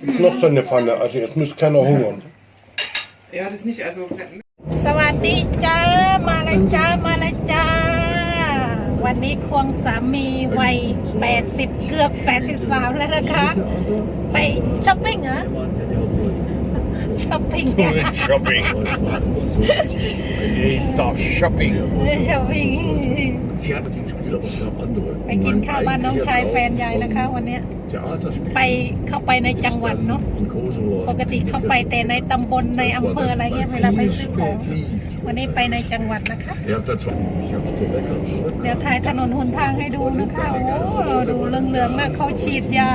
Knochen in der Pfanne, also jetzt muss keiner hungern. Ja, das nicht, also สวัสดีจ้า มาเลยจ้า มาเลยจ้า วันนี้ควงสามีวัย 80 เกือบ 83 แล้วนะคะ ไปช้อปปิ้งเหรอ ช้อปปิ้ง Shopping. Jeden Tag Shopping. ช้อปปิ้ง Sie hat den Spiel, aber es gab andere. ไปกินข้าวบ้านน้องชายแฟนยายนะคะวันเนี้ย Theaterspiel. ไปเข้าไปในจังหวัดเนาะ Und Kosovo. ปกติเข้าไปแต่ในตำบลในอำเภออะไรเงี้ยเวลาไปซื้อของวันนี้ไปในจังหวัดนะคะ Ihr habt dazu. Ich habe Otto Becker. เดี๋ยวถ่ายถนนหนทางให้ดูนะคะโอ้ดูเหลืองๆนะเขาฉีดยา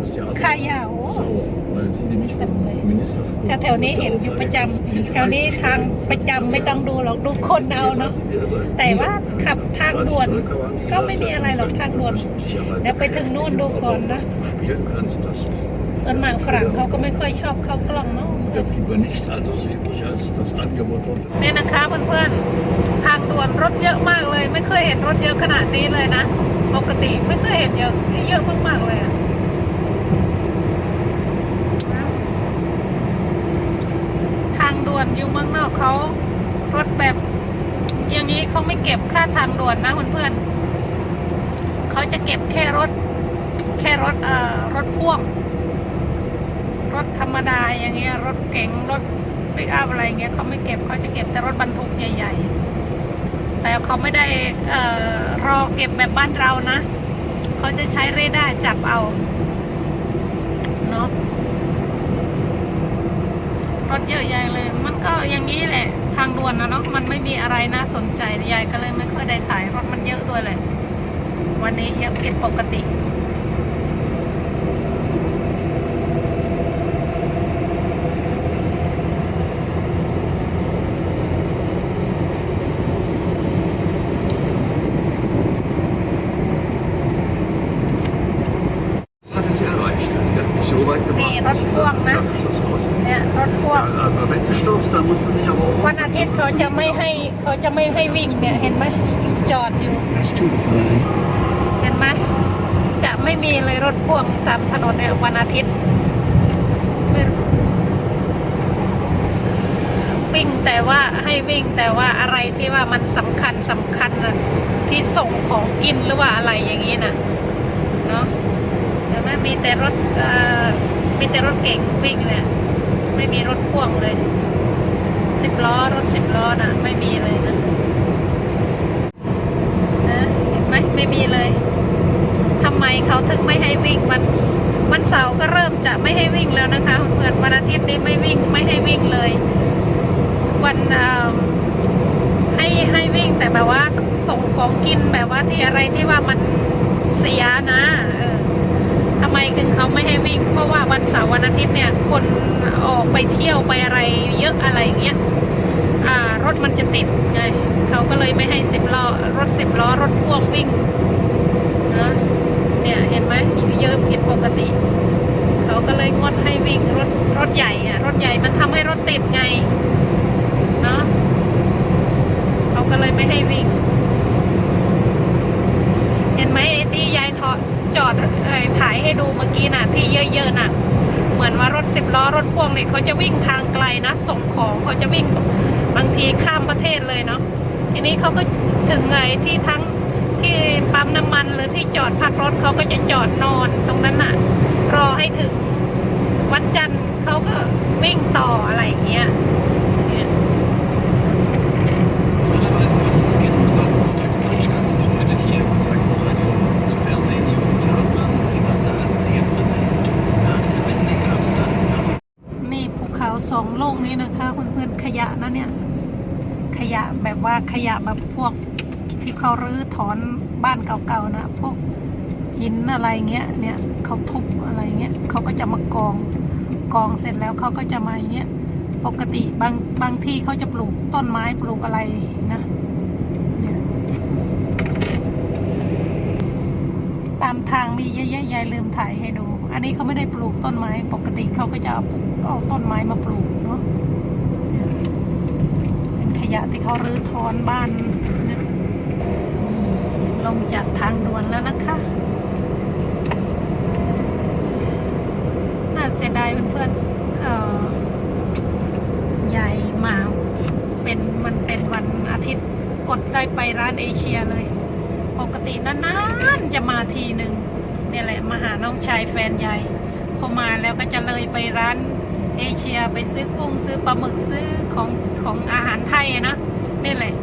Das Theater. ค่ายาโอ้ Sauer, weil sie nämlich vom Minister für ถ้าแถวนี้เห็นอยู่ประจำแถวนี้ทางประจำไม่ต้องดูหรอกดูคนเอาเนาะแต่ว่าขับทางด่วนก็ไม่มีอะไรหรอกทางด่วนเดี๋ยวไปถึงนู่นดูก่อนนะ Was du spielen kannst, das ส่วนมากฝรั่งเขาก็ไม่ค่อยชอบเข้ากล้องเนาะ da blieb mir nichts anderes übrig, als das Angebot von เนี่ยนะคะเพื่อนๆทางด่วนรถเยอะมากเลย ไม่เคยเห็นรถเยอะขนาดนี้เลยนะ ปกติไม่เคยเห็นเยอะเยอะมากๆเลยอะทางด่ วนอยู่เมืองนอกเขารถแบบ อย่างนี้เขาไม่เก็บค่าทางด่วนนะเพื่อนๆเขาจะเก็บแค่รถ แค่รถเอ่อรถพ่วง รถธรรมดาอย่างเงี้ย รถเก๋งรถปิกอัพอะไรเงี้ยเขาไม่เก็บเขาจะเก็บแต่รถบรรทุกใหญ่ ๆ แต่เขาไม่ได้เอ่อรอเก็บแบบบ้านเรานะเขาจะใช้เรดาร์จับเอาเนาะรถเยอะใหญ่เลย ก็อย่างนี้แหละ ทางด่วนนะเนาะมันไม่มีอะไรน่าสนใจยายก็เลยไม่ค่อยได้ถ่ายรถมันเยอะด้วยเลยวันนี้เยอะผิดปกติ gebracht. Nee, das ist Vorhang, ne? Nach Schlosshaus. เนี่ยรถพ่วงวันอาทิตย์เขาจะไม่ให้เขาจะไม่ให้วิ่งเนี่ยเห็นไหมจอดอยู่เห็นไหมจะไม่มีเลยรถพ่วงตามถนนเนี่ยวันอาทิตย์วิ่งแต่ว่าให้วิ่งแต่ว่าอะไรที่ว่ามันสำคัญสำคัญนะที่ส่งของกินหรือว่าอะไรอย่างนี้นะเนาะเห็นไหมมีแต่รถ มีแต่รถเก่งวิ่งเนี่ยไม่มีรถพ่วงเลยสิบล้อรถสิบล้อน่ะ ไม่มีเลยนะนะเห็นไหมไม่มีเลยทำไมเขาถึงไม่ให้วิ่งวันวันเสาร์ก็เริ่มจะไม่ให้วิ่งแล้วนะคะเพื่อนวันอาทิตย์นี้ไม่วิ่งไม่ให้วิ่งเลย วันให้ให้วิ่งแต่แบบว่าส่งของกินแบบว่าที่อะไรที่ว่ามันเสียนะ เออ ทำไมถึงเขาไม่ให้วิ่งเพราะว่าวันเสาร์วันอาทิตย์เนี่ยคนออกไปเที่ยวไปอะไรเยอะอะไรอย่างเงี้ยอ่ารถมันจะติดไงเขาก็เลยไม่ให้สิบล้อรถสิบล้อรถพ่วงวิ่งนะเนี่ยเห็นไหมเยอะผิดปกติ เขาก็เลยงดให้วิ่งรถรถใหญ่อะรถใหญ่มันทำให้รถติดไงเนาะเขาก็เลยไม่ให้วิ่ง เห็นไหมไอ้ที่ยายถอด จอดถ่ายให้ดูเมื่อกี้น่ะ ที่เยอะๆน่ะ เหมือนว่ารถสิบล้อรถพ่วงเนี่ยเขาจะวิ่งทางไกลนะ ส่งของเขาจะวิ่งบางทีข้ามประเทศเลยเนาะทีนี้เขาก็ถึงไงที่ทั้งที่ปั๊มน้ำมันหรือที่จอดพักรถเขาก็จะจอดนอนตรงนั้นน่ะ รอให้ถึงวันจันทร์เขาก็วิ่งต่ออะไรอย่างเงี้ย Normalerweise würde ich das gerne mit einem Sonntagscouchgast heute hier im Sachsenradio zum Fernsehen die Jungs haben. Sie waren da sehr präsent. Nach der Wende gab es dann nach นี่ภูเขาสองโลกนี้นะคะเพื่อนๆขยะนะเนี่ย ข ยะแบบว่าขยะแบบพวกที่เขารื้อถอนบ้านเก่าๆนะ พวกหินอะไรเงี้ยเนี่ยเขาทุบอะไรเงี้ยเขาก็จะมากองกองเสร็จแล้วเขาก็จะมาอย่างเงี้ยปกติบางบางที่เขาจะปลูกต้นไม้ปลูกอะไรนะเนี่ยตามทางมีเยอะแยะยายลืมถ่ายให้ดู อันนี้เขาไม่ได้ปลูกต้นไม้ ปกติเขาก็จะเอาปลูกเอาต้นไม้มาปลูกเนาะเนี่ยเป็น ขยะที่เขารื้อถอนบ้านลงจากทางด่วนแล้วนะคะน่าเสียดายเพื่อนๆเอ่อยายมาเป็นมันเป็นวันอาทิตย์อดได้ไปร้านเอเชียเลย ปกตินานๆจะมาทีหนึ่งเนี่ยแหละมาหาน้องชายแฟนยายพอมาแล้วก็จะเลยไปร้าน เอเชียไปซื้อกุ้งซื้อปลาหมึกซื้อของของอาหารไทยนะนี่แหละ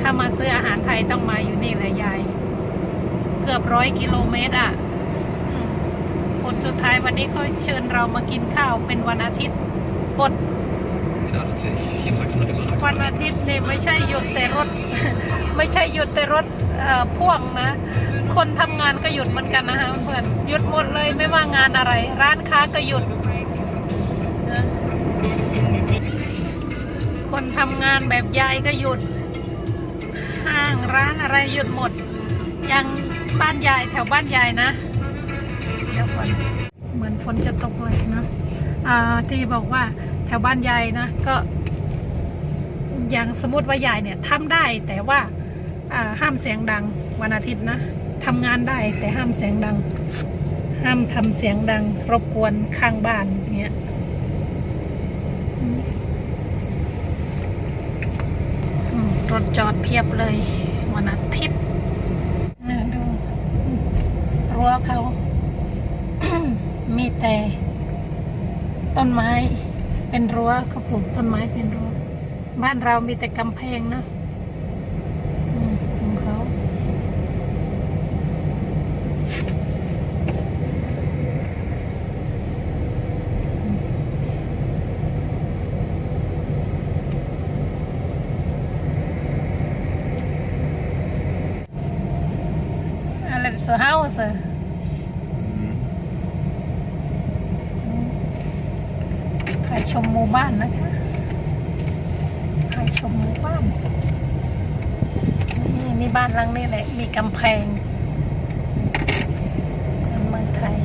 ถ้ามาซื้ออาหารไทยต้องมาอยู่นี่แหละยาย เกือบร้อยกิโลเมตรอะผลสุดท้ายวันนี้เขาเชิญเรามากินข้าวเป็นวันอาทิตย์อดวันอาทิตย์เนี่ยไม่ใช่หยุดแต่รถ ไม่ใช่หยุดแต่รถเอ่อพ่วงนะ คนทำงานก็หยุดเหมือนกันนะคะเพื่อนหยุดหมดเลยไม่ว่างานอะไร ร้านค้าก็หยุด คนทำงานแบบยายก็หยุด ห้างร้านอะไรหยุดหมด ยังบ้านยายแถวบ้านยายนะ เดี๋ยวก่อนเหมือนฝนจะตกเลยนะอ่าที่บอกว่าแถวบ้านยายนะ ก็อย่างสมมติว่ายายเนี่ยทำได้แต่ว่าอ่าห้ามเสียงดังวันอาทิตย์นะทำงานได้แต่ห้ามเสียงดัง ห้ามทำเสียงดังรบกวนข้างบ้านเงี้ยอืมอืม รถจอดเพียบเลย วันอาทิตย์น่าดูรั้วเขา มีแต่ ต้นไม้เป็นรั้วเขาปลูกต้นไม้เป็นรั้วบ้านเรามีแต่กำแพงเนาะอืมของเขา อะไรสเฮาส์ใครชมหมู่บ้านนะคะใครชมหมู่บ้าน นี่นี่บ้านหลังนี้แหละ มีกำแพงเหมือนเมืองไทย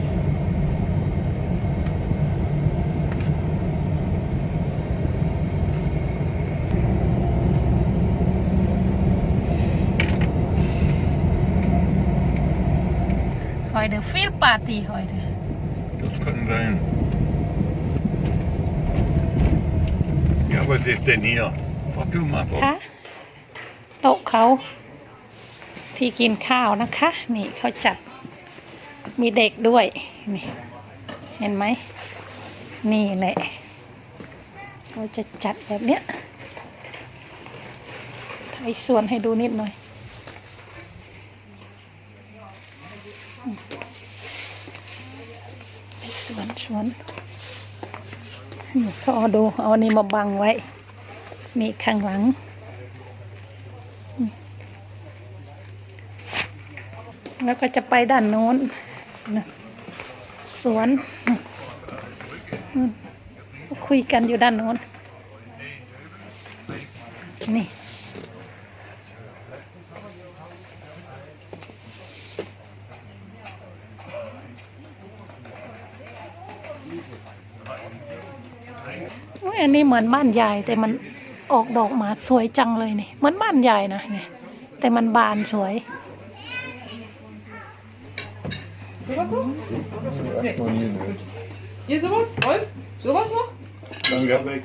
Heute viel Party heute. Das kann sein. Ja, was ist denn hier? Frag du mal. Frau. คะโต๊ะเขาที่กินข้าวนะคะ นี่เขาจัดมีเด็กด้วย นี่ เห็นไหม นี่แหละเขาจะจัดแบบเนี้ยถ่ายส่วนให้ดูนิดหน่อย อืมสวนสวนนี่เขาเอาดู เอาอันนี้มาบังไว้ นี่ข้างหลัง แล้วก็จะไปด้านโน้นนะสวน คุยกันอยู่ด้านโน้น นี่ โอ้ยอันนี้ เหมือนบ้านยายแต่มันออกดอกมาสวยจังเลยนี่เหมือนบ้านยายนะเนี่ยแต่มันบานสวย Sowas noch? Erstmal nie nicht. Hier sowas? Rolf? Sowas noch? Danke.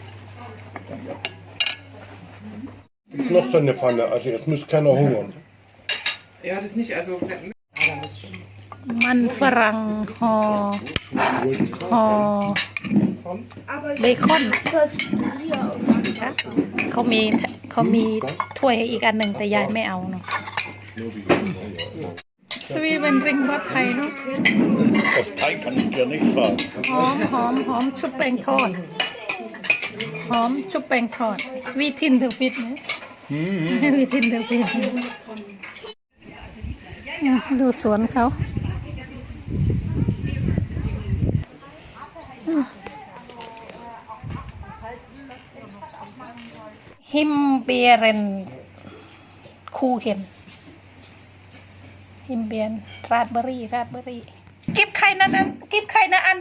Ist noch so eine Pfanne, also jetzt muss keiner hungern. Ja, das nicht, also. Aber muss schon. มันฝรั่งห่อห่อ เบคอนค่ะเขามีเขามีถ้วยให้อีกอันหนึ่งแต่ยายไม่เอาเนาะสวีเป็นริงวัดไทยเนาะ Auf Teig kann ich dir nicht fragen. หอมหอมหอมชุบแป้งทอดหอมชุบแป้งทอดวีทินเดอะฟิตนะ วีทินเดอะฟิตดูสวนเขา ฮิมเบียเรนคูเข็นฮิมเบียนราดเบอรี่ ราดเบอรี่ กิบไข่นั้นอันกิบไข่นั้นอัน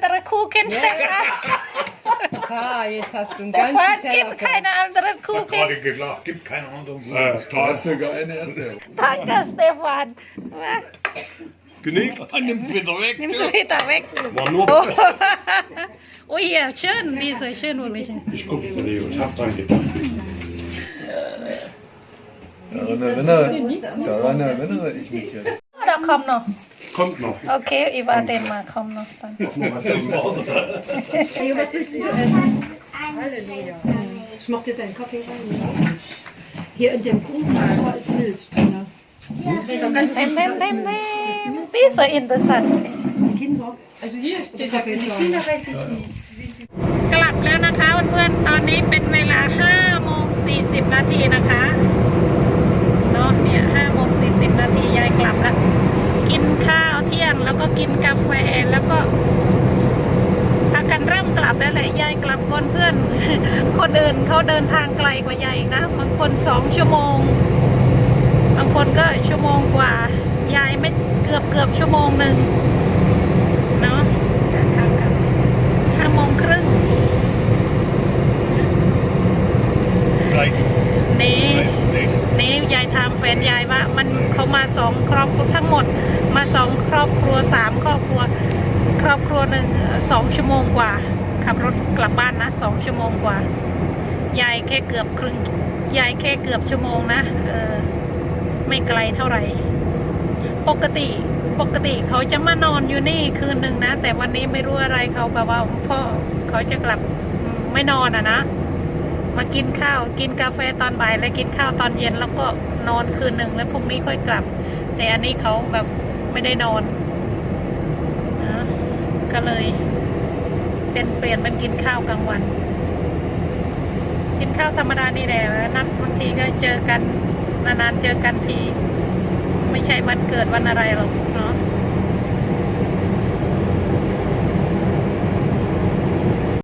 ตรคูเข็นสเตฟาน Ah, jetzt hast du einen สเตฟาน ganzen กิบ Teller. ไข่นั้นอันตรคูเข็น Gerade gesagt, gibt keine anderen Da hast du sogar eine Erdbeere. ทักกับสเตฟานว่า Genick. Man nimmt wieder weg. นิมสวิตาเวก War nur. โอ้ย ja schön diese schön wirklich Ich gucke zu Leo, ich hab dran gedacht. Daran erinnere, daran erinnere ich mich jetzt. เราคอมเนาะ Kommt noch. โอเคอีวาเดนมาคอมเนาะตอน Noch mal was im Wort. Halleluja. Ich mach dir deinen Kaffee rein. Hier in dem Kuchen ist Milch drin. เต็มเต็มเต็มเต็มนี่สวยอินเตอร์สัน Kinder. Also hier steht der Kinder. weiß ich nicht. กลับแล้วนะคะเพื่อนๆตอนนี้เป็นเวลา5โมง40นาทีนะคะ เนี่ย5โมง40นาทียายกลับละกินข้าวเที่ยงแล้วก็กินกาแฟแล้วก็พากันเริ่มกลับแล้วแหละยายกลับก่อนเพื่อน คนอื่นเขาเดินทางไกลกว่ายายนะบางคนสองชั่วโมง บางคนก็ชั่วโมงกว่ายายไม่เกือบเกือบชั่วโมงหนึ่งเนาะเดินทางกลับห้าโมงครึ่ง Vielleicht, นี่ vielleicht nicht. นี่ยายถามแฟนยายว่ามันเขามาสองครอบครัวทั้งหมด มาสองครอบครัวสามครอบครัว ครอบครัวหนึ่งเอ่อสอง ชั่วโมงกว่า ขับรถกลับบ้านนะสองชั่วโมงกว่า ยายแค่เกือบครึ่ง ยายแค่เกือบชั่วโมงนะเออไม่ไกลเท่าไหร่ ปกติปกติเขาจะมานอนอยู่นี่คืนหนึ่งนะ แต่วันนี้ไม่รู้อะไรเขาแบบว่าพ่อเขาจะกลับไม่นอนอะนะ มากินข้าวกินกาแฟตอนบ่ายแล้วกินข้าวตอนเย็นแล้วก็นอนคืนหนึ่งแล้วพรุ่งนี้ค่อยกลับ แต่อันนี้เขาแบบไม่ได้นอนนะก็เลย เป็นเปลี่ยนเป็นกินข้าวกลางวัน กินข้าวธรรมดานี่แหละนัดบางทีก็เจอกันนานๆเจอกันที ไม่ใช่วันเกิดวันอะไรหรอก